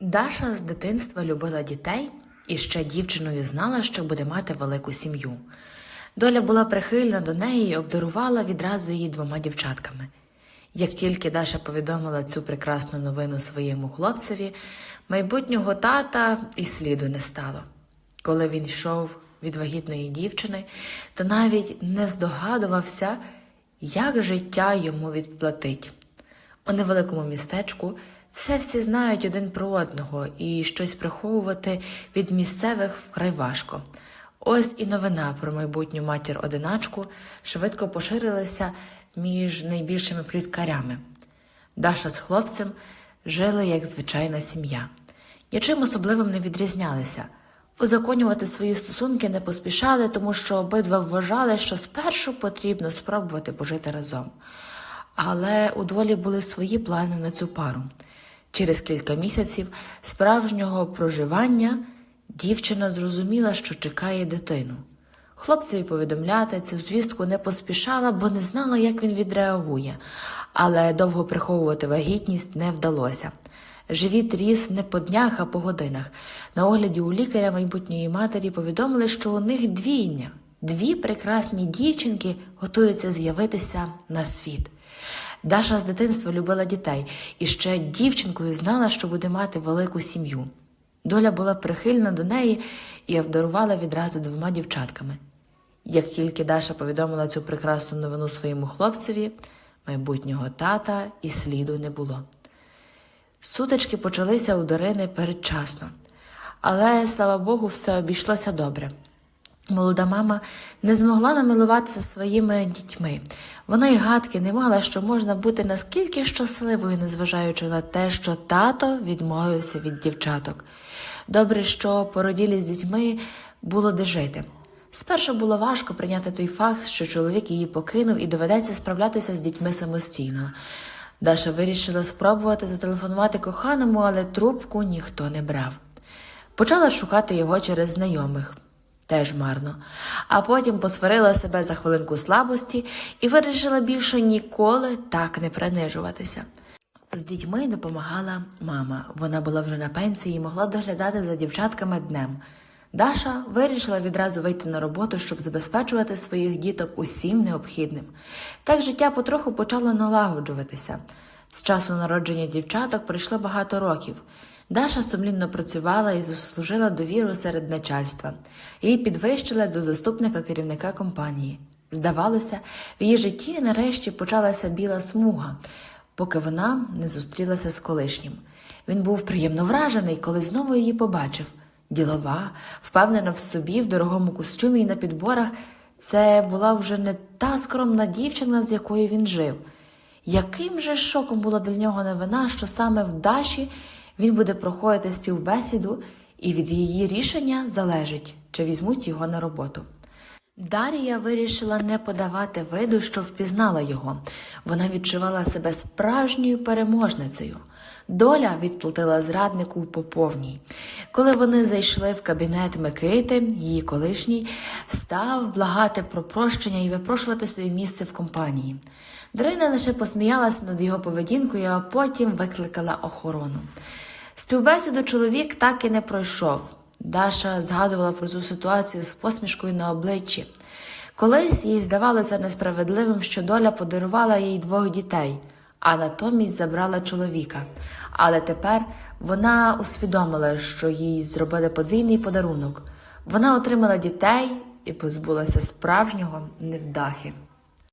Даша з дитинства любила дітей і ще дівчиною знала, що буде мати велику сім'ю. Доля була прихильна до неї і обдарувала відразу її двома дівчатками. Як тільки Даша повідомила цю прекрасну новину своєму хлопцеві, майбутнього тата і сліду не стало. Коли він йшов від вагітної дівчини, то навіть не здогадувався, як життя йому відплатить. У невеликому містечку все всі знають один про одного, і щось приховувати від місцевих вкрай важко. Ось і новина про майбутню матір одиначку швидко поширилася між найбільшими пліткарями. Даша з хлопцем жили як звичайна сім'я. Нічим особливим не відрізнялися. Узаконювати свої стосунки не поспішали, тому що обидва вважали, що спершу потрібно спробувати пожити разом. Але у долі були свої плани на цю пару. Через кілька місяців справжнього проживання дівчина зрозуміла, що чекає дитину. Хлопцеві повідомляти цю звістку не поспішала, бо не знала, як він відреагує, але довго приховувати вагітність не вдалося. Живіт ріс не по днях, а по годинах. На огляді у лікаря майбутньої матері повідомили, що у них двійня. Дві прекрасні дівчинки готуються з'явитися на світ. Даша з дитинства любила дітей і ще дівчинкою знала, що буде мати велику сім'ю. Доля була прихильна до неї і обдарувала відразу двома дівчатками. Як тільки Даша повідомила цю прекрасну новину своєму хлопцеві, майбутнього тата і сліду не було. Сутички почалися у Дарини передчасно, але, слава Богу, все обійшлося добре. Молода мама не змогла намилуватися своїми дітьми. Вона й гадки не мала, що можна бути наскільки щасливою, незважаючи на те, що тато відмовився від дівчаток. Добре, що породілі з дітьми було де жити. Спершу було важко прийняти той факт, що чоловік її покинув і доведеться справлятися з дітьми самостійно. Даша вирішила спробувати зателефонувати коханому, але трубку ніхто не брав. Почала шукати його через знайомих. Теж марно. А потім посварила себе за хвилинку слабості і вирішила більше ніколи так не принижуватися. З дітьми допомагала мама. Вона була вже на пенсії і могла доглядати за дівчатками днем. Даша вирішила відразу вийти на роботу, щоб забезпечувати своїх діток усім необхідним. Так життя потроху почало налагоджуватися. З часу народження дівчаток пройшло багато років. Даша сумлінно працювала і заслужила довіру серед начальства. Її підвищили до заступника керівника компанії. Здавалося, в її житті нарешті почалася біла смуга, поки вона не зустрілася з колишнім. Він був приємно вражений, коли знову її побачив. Ділова, впевнена в собі, в дорогому костюмі і на підборах, це була вже не та скромна дівчина, з якою він жив. Яким же шоком була для нього новина, що саме в Даші він буде проходити співбесіду, і від її рішення залежить, чи візьмуть його на роботу. Дарія вирішила не подавати виду, що впізнала його. Вона відчувала себе справжньою переможницею. Доля відплатила зраднику по повній. Коли вони зайшли в кабінет Микити, її колишній став благати про прощення і випрошувати своє місце в компанії. Дарина лише посміялася над його поведінкою, а потім викликала охорону. Співбесіду чоловік так і не пройшов. Даша згадувала про цю ситуацію з посмішкою на обличчі. Колись їй здавалося несправедливим, що доля подарувала їй двох дітей, а натомість забрала чоловіка. Але тепер вона усвідомила, що їй зробили подвійний подарунок. Вона отримала дітей і позбулася справжнього невдахи.